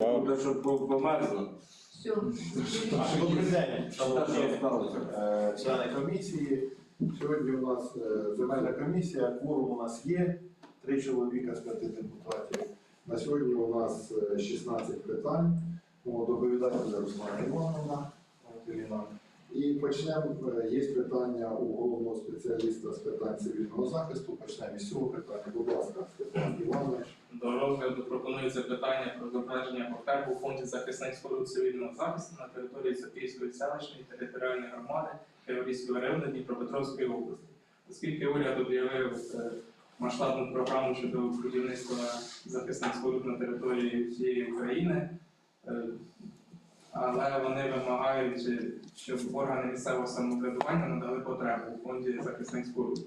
Буде, щоб померзло. Все. Добрий день, шановні е, члени комісії. Сьогодні у нас е, земельна комісія, кворум у нас є, три чоловіка з п'яти депутатів. На сьогодні у нас е, 16 питань. О, Доповідати Руслана Івановна. От Ірина. І почнемо, е, є питання у головного спеціаліста з питань цивільного захисту. Почнемо із цього питання. Будь ласка, Степан Іванович. До розгляду пропонується питання про затвердження потреб у фонді захисних споруд цивільного захисту на території Софійської селищної територіальної громади Криворізької району Дніпропетровської області. Оскільки уряд об'явив е, масштабну програму щодо будівництва захисних споруд на території всієї України, е, але вони вимагають, щоб органи місцевого самоврядування надали потребу у фонді захисних споруд.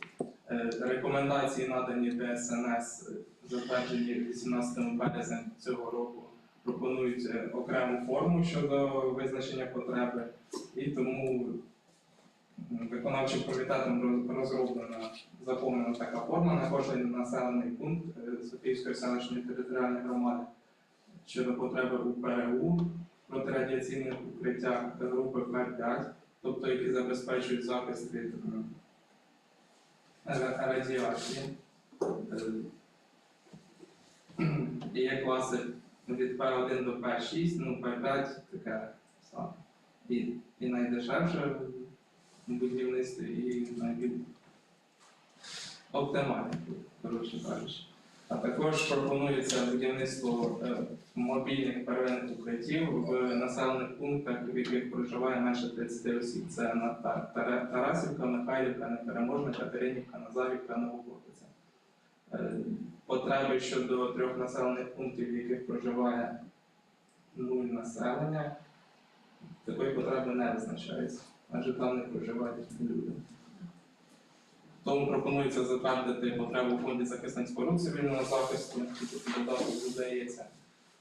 Е, Рекомендації надані ДСНС, затверджені 18 березня цього року, пропонують е, окрему форму щодо визначення потреби, і тому виконавчим комітетом розроблена заповнена така форма на кожен населений пункт е, Софійської селищної територіальної громади щодо потреби у ПРУ протирадіаційних укриттях групи П5, тобто які забезпечують захист від радіації. І є класи від П1 до П6, ну П5 таке саме. І, і найдешевше в будівництві, і найбільш оптимальне, коротше кажучи. А також пропонується будівництво е, мобільних первинних укриттів в населених пунктах, в яких проживає менше 30 осіб. Це на Та- Тарасівка, Михайлівка, Непереможна, Катеринівка, Назарівка, Новогородиця. Е, Потреби щодо трьох населених пунктів, в яких проживає нуль населення, такої потреби не визначається, адже там не проживають люди. Тому пропонується затвердити потребу у фонді захисних споруд цивільного захисту, тут додається.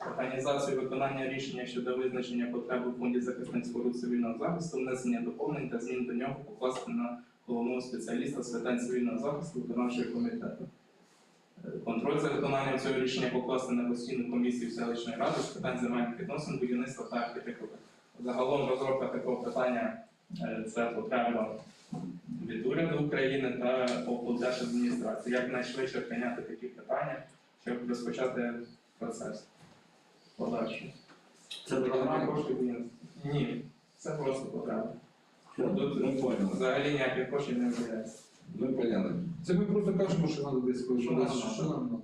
Організацію виконання рішення щодо визначення потреби у фонді захисних споруд цивільного захисту, внесення доповнень та змін до нього покласти на головного спеціаліста з питань цивільного захисту виконавчого комітету. Контроль за виконанням цього рішення покласти на постійну комісію селищної ради з питань земельних відносин, будівництва та архітектури. Загалом розробка такого питання е, це потреба від уряду України та облдержадміністрації. Якнайшвидше прийняти такі питання, щоб розпочати процес подальший. Це Програма коштів ні. Ні, це просто потреба. Тут взагалі ніяких коштів не виділяється. Ми поняли. Це ми просто кажемо, що треба десь коли Що що нам що надо.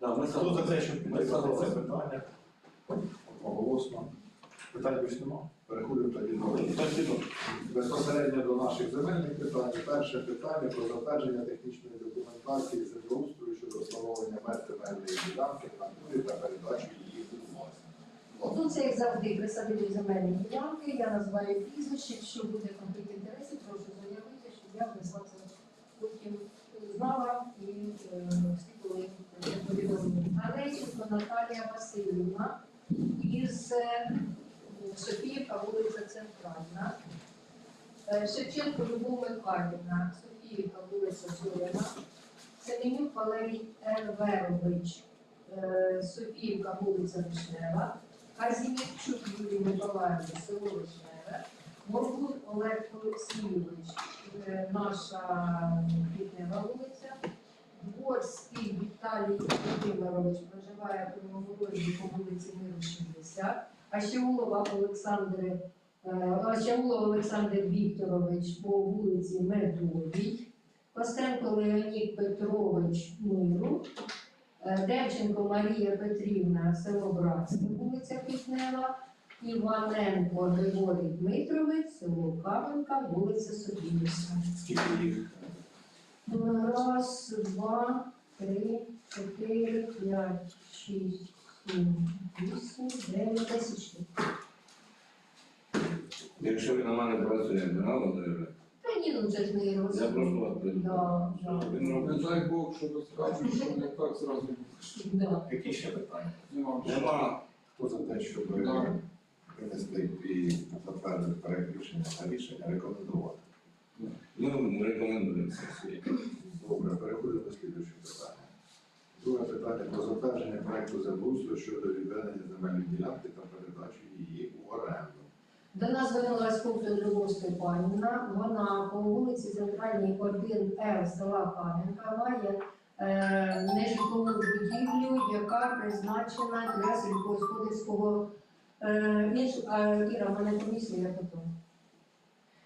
Да, ми Хто за те, щоб Ми підтримати це питання? Одноголосно. Питань більш нема. Переходимо тоді до безпосередньо до наших земельних питань. Перше питання про затвердження технічної документації землеустрою щодо встановлення меж земельної ділянки на турі та передачу її у власність. Тут це як завжди присадили земельні ділянки, я називаю прізвище, якщо буде конфлікт інтересів, прошу заявити, щоб я внесла це потім знала і е, всі були Наталія Васильівна із е, Софіївка, вулиця Центральна. Е, Шевченко Любов Михайлівна, Софіївка, вулиця Зоряна. Семенюк Валерій Ерверович, Софіївка, вулиця Вишнева. Казімірчук Юрій Миколаївич, село Вишневе, Моргун Олег Олексійович, е, наша Квітнева вулиця, Дворський Віталій Володимирович проживає у Новгороді по вулиці Миру 60, Ащеулова Олександр, е, Олександр Вікторович по вулиці Медовій, Костенко Леонід Петрович Миру, Е, Демченко Марія Петрівна, село Братське, вулиця Квітнева, Іваненко Григорій Дмитрович, село Каменка, вулиця Софіївська. Скільки їх? Раз, два, три, чотири, п'ять, шість, сім, вісім, дев'ять, десять штук. Якщо він на мене працює, не треба заявляти. Та ні, ну це ж не Я розумію. просто вас Да, да. Він робить. Не дай Бог, що розкажуть, що не так зразу. Да. Які ще питання? Нема. Нема. Хто за те, щоб Да. Принести і затвердити проект рішення та рішення рекомендувати? Ну, ми рекомендуємо сесії. Добре, переходимо до слідуючого питання. Друге питання про затвердження проекту землеустрою щодо відведення земельної ділянки та передачі її у оренду. До нас звернулася пункту Любов Степанівна. Вона по вулиці Центральній 1Р села Кам'янка має е, нежитлову будівлю, яка призначена для сільськогосподарського Іра, в мене комісія я потім.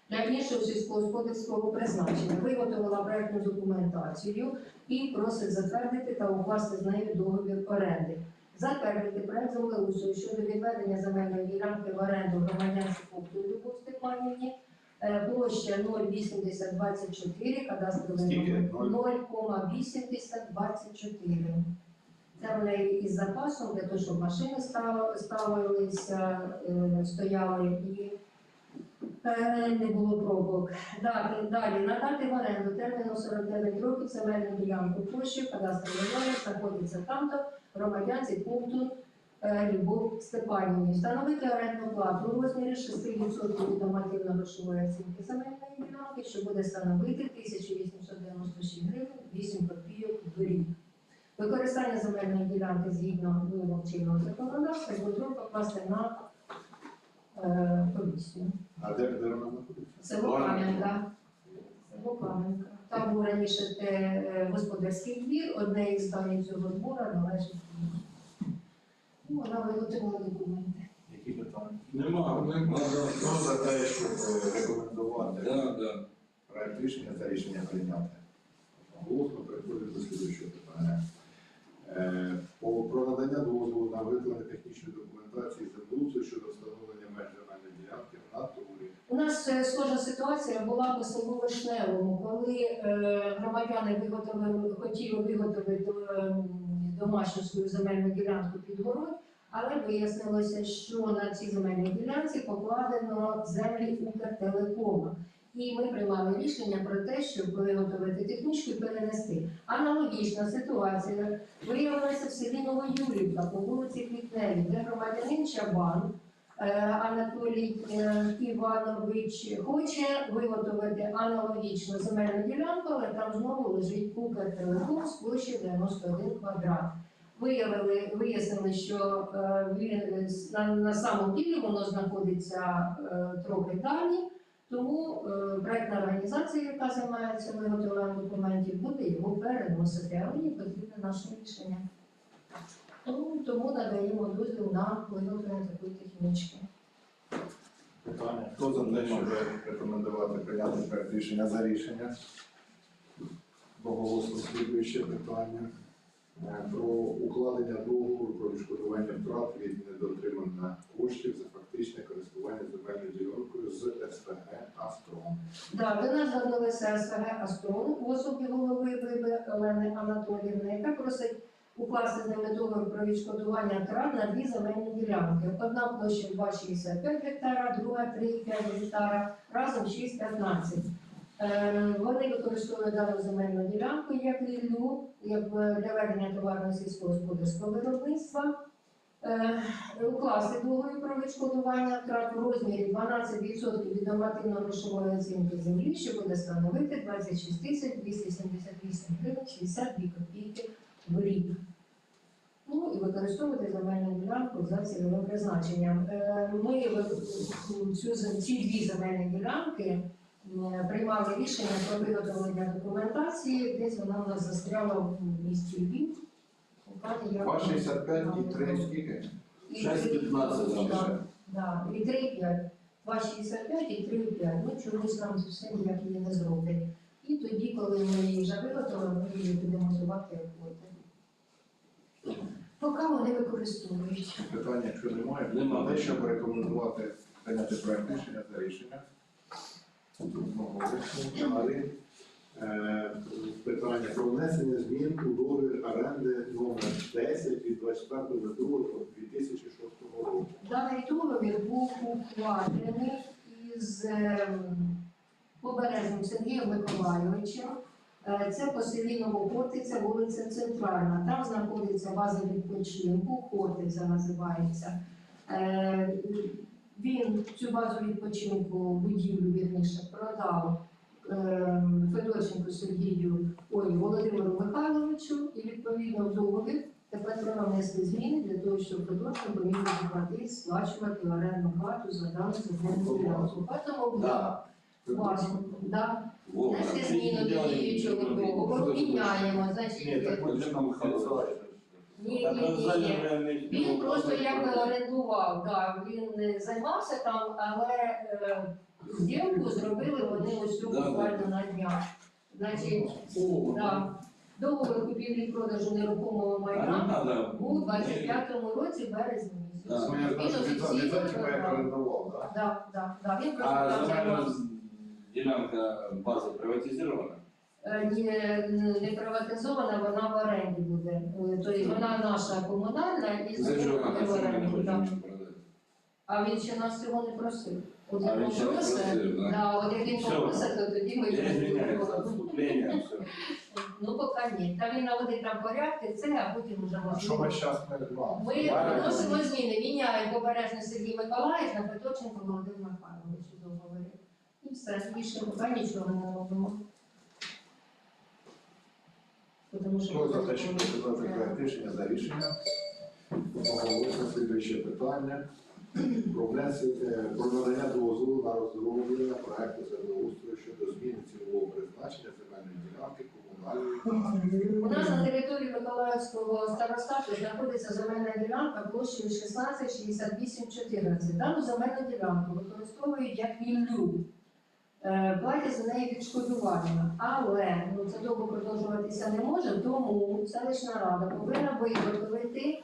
Для іншого сільськогосподарського призначення виготовила проектну документацію і просить затвердити та укласти з нею договір оренди. Затвердити проект землеустрою щодо відведення земельної ділянки в оренду громадянську Любов Степанівні, е, площа 08024, кадастровий номер 0,8024. Це в неї із запасом для того, щоб машини ставилися, е, стояли і е, не було пробок. Дати, далі надати в оренду терміну 49 років земельну ділянку площі, кадастровий номер знаходиться там-то, громадянці пункту е, Любов Степанівні. Встановити орендну плату у розмірі 6% від нормативно-грошової оцінки земельної ділянки, що буде становити 1896 гривень 8 копійок в рік. Використання земельної ділянки згідно вимог чинного законодавства контроль покласти на е, комісію. А де, де вона знаходиться? Село Кам'янка. Село Кам'янка. Там був раніше те, е, господарський двір, одне із зданий цього двора належить їй. Ну, вона виготовила документи. Які питання? Нема. Нема. Хто за те, щоб е, рекомендувати Да, да. проект рішення та рішення прийняти? Голосно переходимо до слідуючого питання. Е, Про надання дозволу на виготовлення технічної документації землеустрою щодо встановлення меж земельної ділянки в натурі. У нас е, схожа ситуація була по селу Вишневому, коли е, громадяни виготовили, хотіли виготовити е, домашню свою земельну ділянку під город, але вияснилося, що на цій земельній ділянці покладено землі Укртелекома. І ми приймали рішення про те, щоб виготовити технічку і перенести. Аналогічна ситуація виявилася в селі Новоюрівка по вулиці Квітневі, де громадянин Чабан Е, Анатолій е, Іванович хоче виготовити аналогічну земельну ділянку, але там знову лежить Укртелеком з площі 91 квадрат. Виявили, вияснили, що е, він на, на самому ділі воно знаходиться трохи далі, тому е, проектна організація, яка займається виготовленням документів, буде його переносити, але їм потрібне наше рішення. Тому, тому надаємо дозвіл на виготовлення такої технічки. Питання. Хто за те, щоб рекомендувати прийняти проект рішення за рішення? Доголосно слідуюче питання. Е, Про укладення договору про відшкодування втрат від недоотримання коштів за фактичне користування земельною ділянкою з СПГ «Астрон». Да, до нас звернулися СВГ Астрон в особі голови Биби Олени Анатоліївни, яка просить укласти з ними договір про відшкодування втрат на дві земельні ділянки. Одна площа 2,65 гектара, друга 3,5 гектара, разом 6,15. Е, Вони використовують дану земельну ділянку як лілю, як е, для ведення товарно сільськогосподарського виробництва. Е, Укласти договір про відшкодування втрат у розмірі 12% від нормативно-грошової оцінки землі, що буде становити 26 тисяч 278 гривень 62 копійки в рік. Ну і використовувати земельну ділянку за цільовим призначенням. Е, Ми цю, ці дві земельні ділянки е, приймали рішення про виготовлення документації, десь вона у нас застряла в місті Львів. Я- 2,65 і 3 скільки? І 6,15 три- там да, і 3,5. 2,65 і 3,5. Ну, чомусь нам це все ніяк її не зроблять. І тоді, коли ми її вже виготовили, ми її будемо звати як квоти. Поки вони використовують. Питання, якщо немає, Нема. те, щоб рекомендувати прийняти проект рішення за рішення. Одноголосно. Далі. Е, Питання про внесення змін у договір оренди номер 10 від 24.02.2006 року. Даний договір був укладений із ем, Побережним Сергієм Миколайовичем. Е, Це по селі вулиця Центральна. Там знаходиться база відпочинку, Хортиця називається. Е, Він цю базу відпочинку, будівлю вірніше, продав Федорченку Сергію ой, Володимиру Михайловичу і відповідно договір тепер треба внести зміни для того, щоб Федорченко міг заплатити, сплачувати орендну плату за дану земельну ділянку. Тому Да. Внести ти зміну до діючого договору, міняємо, Ні, значить, так нам Михайлович. ні, ні, ні. Він просто як орендував, да, він не займався там, але е, зділку зробили вони ось цю буквально на днях. Значить, да, договір купівлі-продажу нерухомого майна був у 25-му році березні Да. місяці. Да, да, да, він просто А там земельна займався. ділянка бази приватизована? Е, Не, не приватизована, вона в оренді буде. Е, Тобто вона наша комунальна і За що вона в це не оренді. хоче продати? А він ще нас цього не просив. От як він він ще не просить, да? да, от як він Все. попросить, то тоді ми Я извиняюсь за отступление, все. Ну, поки ні. Та він наводить там порядки, це, а потім вже що ми зараз ми? Ми вносимо зміни, міняємо побережний Сергій Миколаїв на Петоченко Володимир Михайлович у договорі. І все, більше поки нічого не робимо. Тому що Хто за те, підтримати проект рішення за рішення? Одноголосно слідуюче питання. Внесення, про надання дозволу на розроблення проекту землеустрою щодо зміни цільового призначення земельної ділянки комунальної. У нас на території Миколаївського старостату знаходиться земельна ділянка площею 16 68 14. Дану земельну ділянку використовують як вільню. Е, Платять за неї відшкодування, але ну це довго продовжуватися не може, тому селищна рада повинна е, виготовити,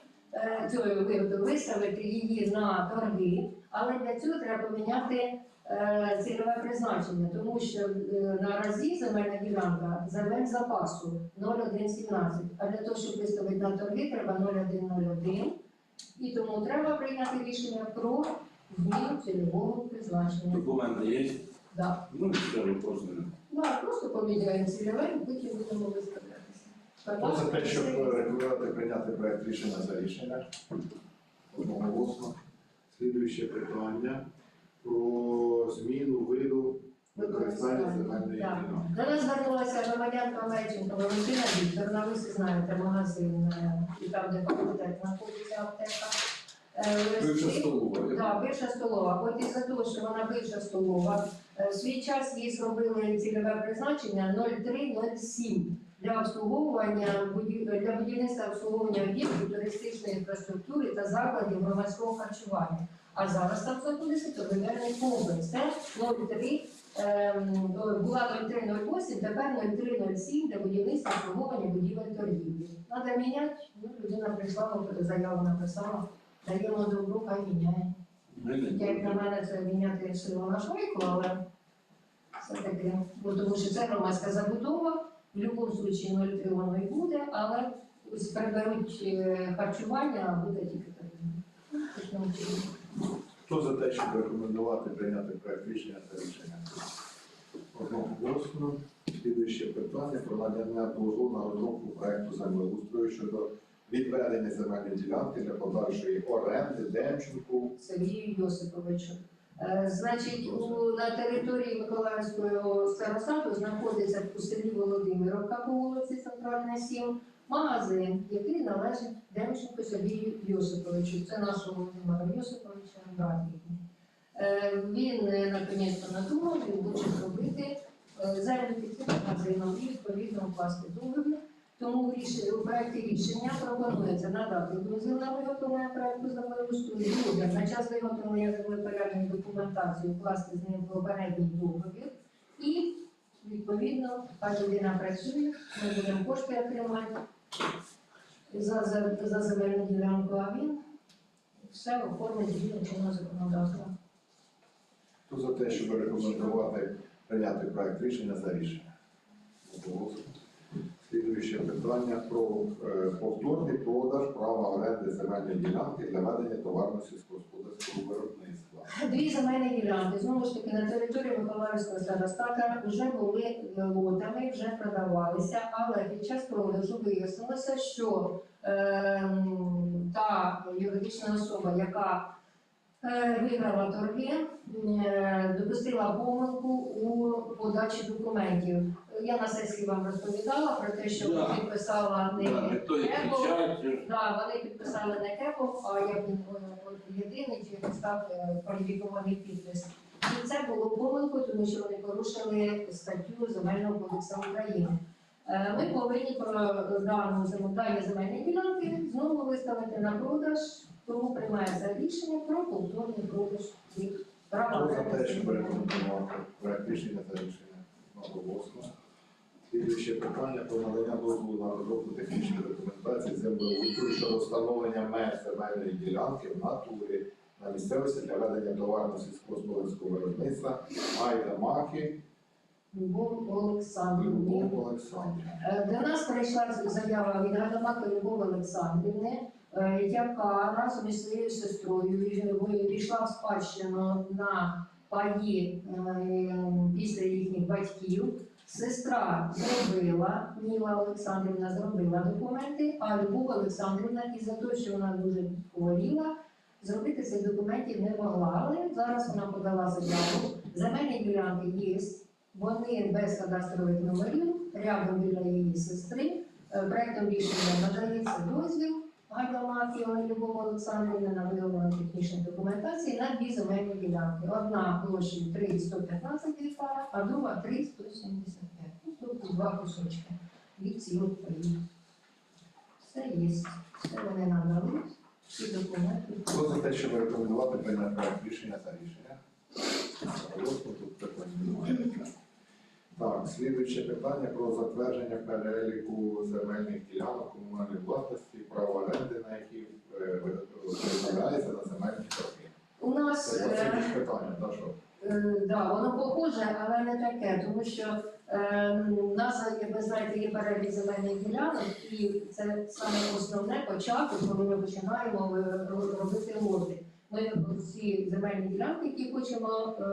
виставити її на торги, але для цього треба поміняти е, цільове призначення, тому що е, наразі земельна ділянка земель запасу 0,117, а для того, щоб виставити на торги, треба 0,101, і тому треба прийняти рішення про зміну цільового призначення. Документи є? Да. Ну, просто. Да, просто поміняємо цільове, і потім будемо виставлятися. Хто за те, щоб рекомендувати прийняти проект рішення за рішення? Одноголосно. Слідуюче питання про зміну виду використання земельної Так. ділянки. До нас звернулася громадянка Леченко Валентина Вікторовна, ви всі знаєте, магазин, е, і там, де факультет знаходиться аптека. Е, Бивша столова. Так, бивша столова. От із-за того, що вона бивша столова, е, в свій час їй зробили цільове призначення 0307 для обслуговування для будівництва обслуговування об'єктів туристичної інфраструктури та закладів громадського харчування. А зараз там знаходиться торговельний комплекс. Це 03, ем, була 0308, тепер 0307 для будівництва обслуговування будівель торгівлі. Треба міняти, ну, людина прийшла, заяву написала, даємо добру, хай міняє. Як на мене, це міняти село на швидко, але все-таки, тому що це громадська забудова, в будь-якому випадку 0,3 воно і буде, але ось переберуть е, харчування, а буде тільки так. Хто за те, щоб рекомендувати прийняти проект рішення за рішення? Одноголосно. Слідуюче питання про надання дозволу на розробку проекту землеустрою щодо відведення земельної ділянки для подальшої оренди Демченку. Сергію Йосиповичу. Е, Значить, у, на території Миколаївського старостату знаходиться у селі Володимировка по вулиці Центральна 7 магазин, який належить Демченку Сергію Йосиповичу. Це нашого Володимира Йосиповича брат. Е, Він е, наконець надумав, він хоче зробити під цим магазином і відповідно укласти договір. Тому в у проекті рішення пропонується надати дозвіл на виготовлення проекту землеустрою, друге, на час виготовлення землепорядної документації укласти з ним попередній договір і відповідно та людина працює, ми будемо кошти отримати за, за, за земельну ділянку, а він все оформить згідно чинного законодавства. Хто за те, щоб рекомендувати прийняти проект рішення за рішення? Слідуюче питання про е, повторний продаж права оренди земельної ділянки для ведення товарно сільськогосподарського виробництва. Дві земельні ділянки, знову ж таки, на території Миколаївського старостата вже були е, лотами, вже продавалися, але під час продажу вияснилося, що ем, та юридична особа, яка Е, Виграла торги, е, допустила помилку у подачі документів. Я на сесії вам розповідала про те, що Да. підписала не Да, Кепо. Да, вони підписали не Кепов, а я він єдиний, чи став е, кваліфікований підпис. І це було помилкою, тому що вони порушили статтю Земельного кодексу України. Е, Ми повинні про дану зем- дані земельні ділянки знову виставити на продаж, тому приймається рішення про повторний продаж їх права. Хто за те, щоб рекомендувати проект рішення та рішення одноголосно? Слідуюче питання про надання дозволу на розробку технічної документації землеустрою щодо встановлення меж земельної ділянки в натурі на місцевості для ведення товарно сільськогосподарського виробництва Майда Маки Любов Олександрівні. Любов Олександрівна. Е, До нас прийшла заява від Гадамаки Любов Олександрівни, яка разом із своєю сестрою війшла в спадщину на паї е, після їхніх батьків. Сестра зробила, Ніла Олександрівна зробила документи, а Любов Олександрівна із-за того, що вона дуже хворіла, зробити цих документів не могла. Але зараз вона подала заяву. Земельні ділянки є, вони без кадастрових номерів, рядом біля її сестри. Е, Проектом рішення надається дозвіл Гайдамакі Любов Олександрівна на виготовлення технічної документації на дві земельні ділянки. Одна площею 3,115 гектара, а друга 3,175. Ну, тобто два кусочки від цілих паїв. Все є. Все вони надали. Всі документи. Хто за те, щоб рекомендувати прийняти рішення та рішення? Тут. Так, слідуюче питання про затвердження переліку земельних ділянок комунальної власності, право оренди, на які е, на земельні торги. У нас Це е, оце питання, так що? Е, Да, воно похоже, але не таке, тому що е, у нас, як ви знаєте, є перелік земельних ділянок, і це саме основне початок, коли ми починаємо е, ро- робити лоти. Ми всі земельні ділянки, які хочемо е,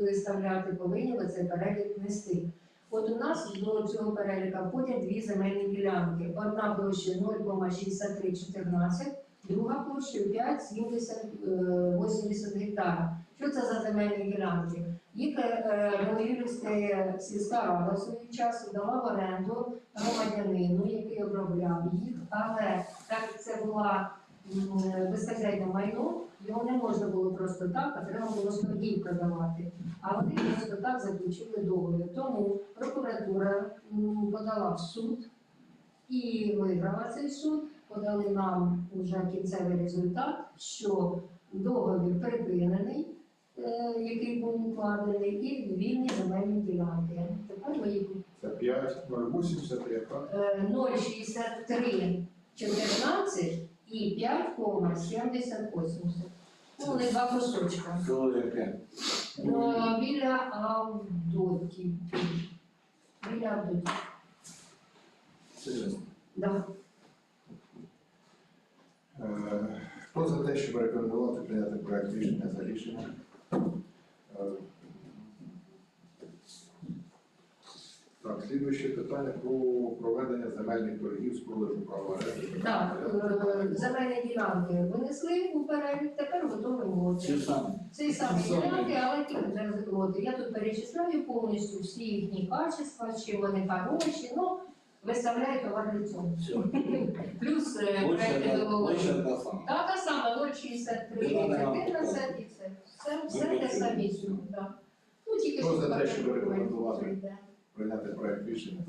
виставляти, повинні в цей перелік внести. От у нас до цього переліка входять дві земельні ділянки. Одна площа 0,6314, друга площа 5,70 гектара. Що це за земельні ділянки? Їх е, сільська рада в свій час дала в оренду громадянину, який обробляв їх, але так як це була м, безхазяйне майно, його не можна було просто так, а треба було торгів продавати. А вони просто так заключили договір. Тому прокуратура подала в суд і виграла цей суд. Подали нам вже кінцевий результат, що договір припинений, е, який був укладений, і вільні земельні ділянки. Тепер ми їх Це 5,083, так? е, 0,63 14 і 5,7080. Ну, вони два кусочка. Яке? Е, Біля Авдотів. Біля Авдотів. Серйозно. Да. Е, Хто за те, щоб рекомендувати прийняти проект рішення за рішення? Е, Так, слідуюче питання про проведення земельних торгів з продажу права оренди. Так, е, земельні ділянки винесли у перелік, тепер готові Чи лоти. саме? Самі Ті ділянки, але тільки лоти. Я тут перечисляю повністю всі їхні качества, чим вони хороші, ну, виставляю товар лицом. Все. Плюс е, проекти та- договору. площа та сама. Та та сама 0,63, Да, да, да. 14 і це. Все, все те самі. да. Ну, тільки за те, документів рекомендувати? Прийняти проект рішення.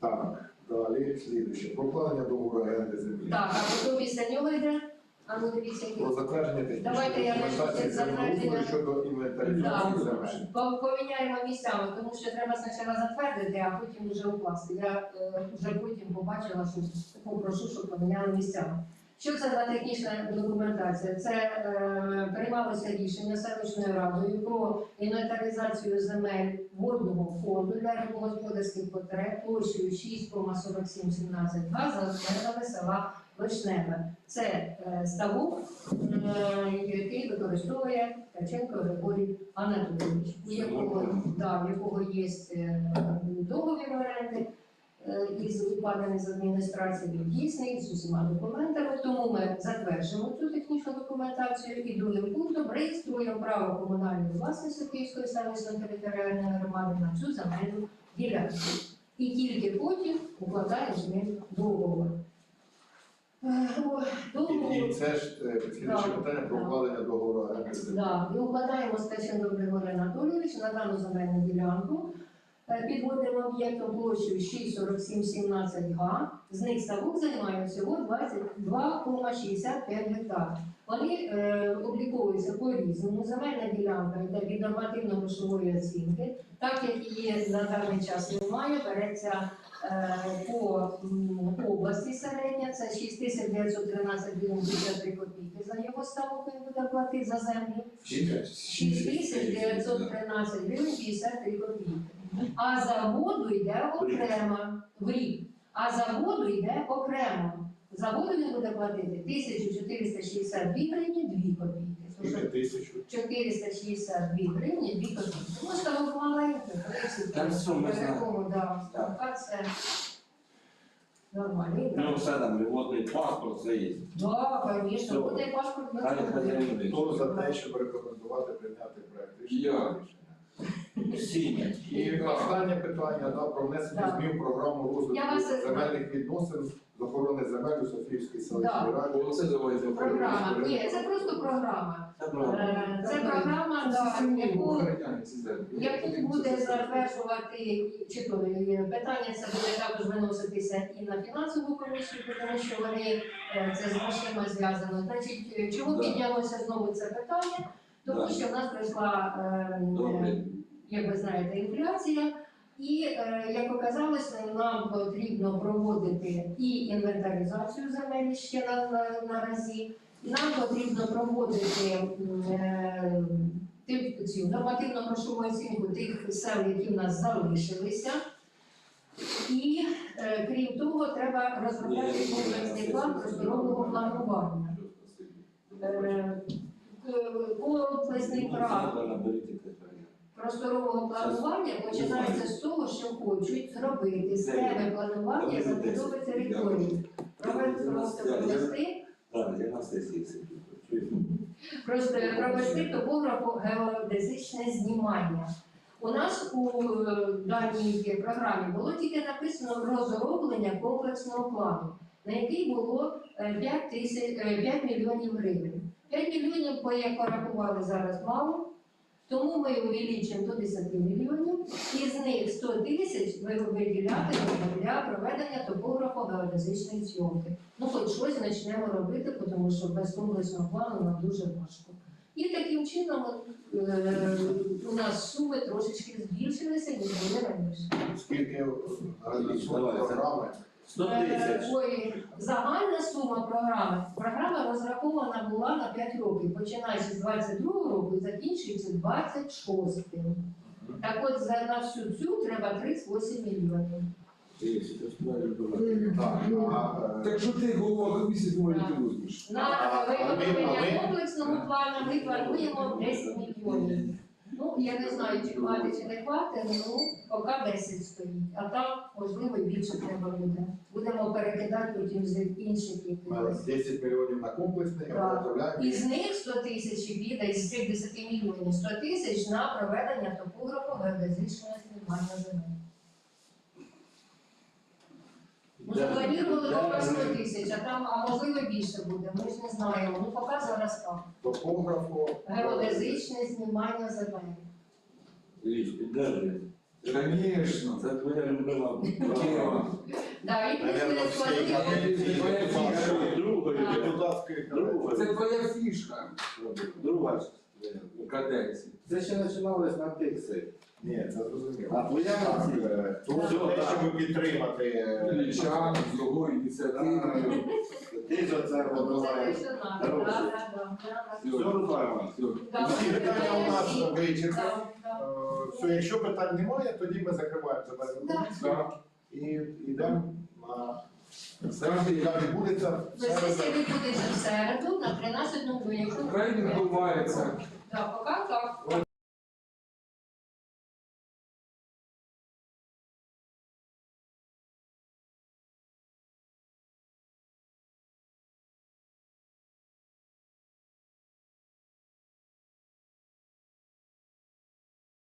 Так, далі слідуюче. Про укладення договору оренди землі. Так, а потім після нього йде, а ну дивіться, Про затвердження Давайте технічної я документації начну з затвердження. щодо інвентаризації Так. земель. По- Поміняємо місцями, тому що треба спочатку затвердити, а потім вже укласти. Я е, вже потім побачила, що попрошу, щоб поміняли місцями. Що це за технічна документація? Це е, приймалося рішення селищною радою про інвентаризацію земель водного фонду для рибогосподарських потреб площею 6,4717 га за межами села Вишневе. Це е, ставок, е, який використовує Каченко Григорій Анатолійович, у якого, да, у якого є е, договір оренди. Е, із укладений з адміністрації дійсний з усіма документами. Тому ми затверджуємо цю технічну документацію і другим пунктом реєструємо право комунальної власності Київської селищної територіальної громади на цю земельну ділянку. І тільки потім укладаємо з ним договор. Е, І, Договор і це ж е, слідче питання про так. укладення договору оренди. Да, і укладаємо з Ткаченко Григорій Анатолійович на дану земельну ділянку е, під водним об'єктом площею 64717 га. З них ставок займає всього 22,65 гектар. Вони е, обліковуються по-різному. Земельна ділянка йде від нормативно-грошової оцінки. Так як її на даний час немає, береться е, по м, області середня, це 6913 гривень 53 копійки за його ставок він буде платити за землю. 6913 гривень 53 копійки. А за воду йде окремо в рік. А за воду йде окремо. За воду він буде платити 1462 гривні 2 копійки. Тобто Скільки тисячу? 462 гривні 2 копійки. Ну, ставок маленький, Там суми такому, да, ставка це нормально. Ну, все там, водний паспорт, все є. Да, звісно, Все. буде паспорт на хазяїн Хто за те, щоб рекомендувати прийняти проект Я. рішення? І останнє питання да, про внесення змін в програму Я вас- розвитку земельних відносин з охорони земель у Софіївській селищній Так. раді. Оце давайте. Програма. Ні, це просто програма. Це. Е, Це програма, да, яку яку буде затверджувати, чи то е, питання це буде також виноситися і на фінансову комісію, тому що вони е, це з грошима зв'язано. Значить, е, чому Да. піднялося знову це питання? Тому що в нас прийшла, е, е, як ви знаєте, інфляція. І е, як оказалося, нам потрібно проводити і інвентаризацію земель ще на, на, наразі, нам потрібно проводити е, цю нормативну грошову оцінку тих сел, які в нас залишилися. І е, крім того, треба розробляти комплексний план просторового планування. Е, наберіть питання. просторового планування починається з того, що хочуть зробити. Схеми планування забудови території. Провести. Просто провести топографу геодезичне знімання. У нас у е, даній програмі було тільки написано розроблення комплексного плану, на який було е, 5, тисяч, е, 5 мільйонів гривень. 5 як порахували зараз мало, тому ми увеличимо до 10 мільйонів, і з них 100 тисяч ви виділяти для проведення топографо геодезичної зйомки. Ну, хоч щось почнемо робити, тому що без комплексного плану нам дуже важко. І таким чином е, у нас суми трошечки збільшилися, ніж були раніше. Скільки програми? 100 Е, тисяч. Ой, загальна сума програми. Програма розрахована була на 5 років, починаючи з 22 року і закінчується 26-м. Так от за на всю цю треба 38 мільйонів. Так, що ти голова комісії думаєш, ти візьмеш? На виготовлення комплексного плану ми плануємо 10 мільйонів. Ну, я не знаю, чи хватить, чи не хватить, ну, поки 10 стоїть. А там, можливо, і більше треба буде. Будемо перекидати потім з інших якихось. 10 мільйонів на комплексний, Так. виготовляємо. Із них 100 тисяч піде, із цих 10 мільйонів 100 тисяч на проведення топографу геодезичного знімання земель. Ну, запланували поки 100 тисяч, а там, а можливо більше буде, ми ж не знаємо. Ну, поки зараз так. Топографу. Геодезичне знімання земель. Ліж, піддержує. Звісно. Це твоя любима програма. Да, і плюс Другою, депутатської другою. Це твоя фішка Друга ж. У каденції. Це ще починалось на тих. Ні, це зрозуміло. А твоя Так, е, Хто Все, те, так. щоб підтримати е, Іллічан з його ініціативою. Ти за це це вибиваєш. те. Да, Хороше. да, да, да. Все, Руслан Все. Да, Всі питання у нас вичерпані. Да, да. Е, Все, якщо питань немає, тоді ми закриваємо земельну Да. комісію і йдемо на сесію, яка відбудеться Сесія відбудеться в середу на 13.00. Якщо Хай відбувається. Так, поки так.